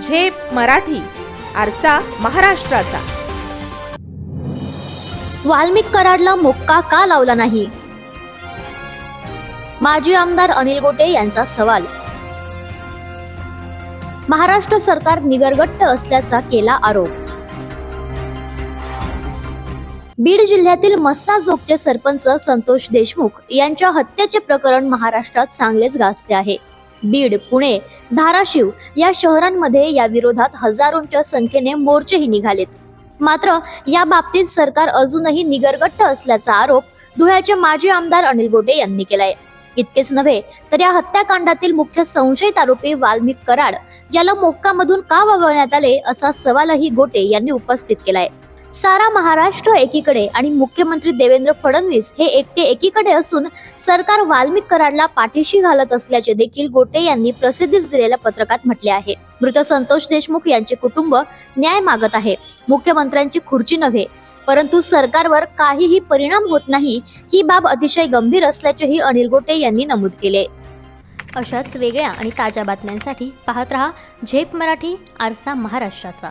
झेप मराठी आरसा महाराष्ट्राचा. वाल्मिक कराडला मुक्का का लावला नाही? माजी आमदार अनिल गोटे यांचा सवाल. महाराष्ट्र सरकार निगरगट्ट असल्याचा केला आरोप. बीड जिल्ह्यातील मस्साजोगचे सरपंच संतोष देशमुख यांच्या हत्येचे प्रकरण महाराष्ट्रात चांगलेच गाजते आहे. बीड पुणे धाराशिव या शहरांमध्ये या विरोधात हजारोंच्या संख्येने मोर्चेही निघालेत. मात्र या बाबतीत सरकार अजूनही निगरगट्ट असल्याचा आरोप धुळ्याचे माजी आमदार अनिल गोटे यांनी केलाय. इतकेच नव्हे तर या हत्याकांडातील मुख्य संशयित आरोपी वाल्मिक कराड याला मोक्कामधून का वगळण्यात आले असा सवालही गोटे यांनी उपस्थित केलाय. सारा महाराष्ट्र एकीकडे आणि मुख्यमंत्री देवेंद्र फडणवीस हे एकटे एकीकडे असून सरकार वाल्मिक कराडला पाठीशी घालत असल्याचे देखील गोटे यांनी प्रसिद्धीस दिलेल्या पत्रकात म्हटले आहे. मृत संतोष देशमुख यांचे कुटुंब न्याय मागत आहे. मुख्यमंत्र्यांची खुर्ची नव्हे परंतु सरकारवर काहीही परिणाम होत नाही ही बाब अतिशय गंभीर असल्याचेही अनिल गोटे यांनी नमूद केले. अशाच वेगळ्या आणि ताज्या बातम्यांसाठी पाहत रहा झेप मराठी आरसा महाराष्ट्राचा.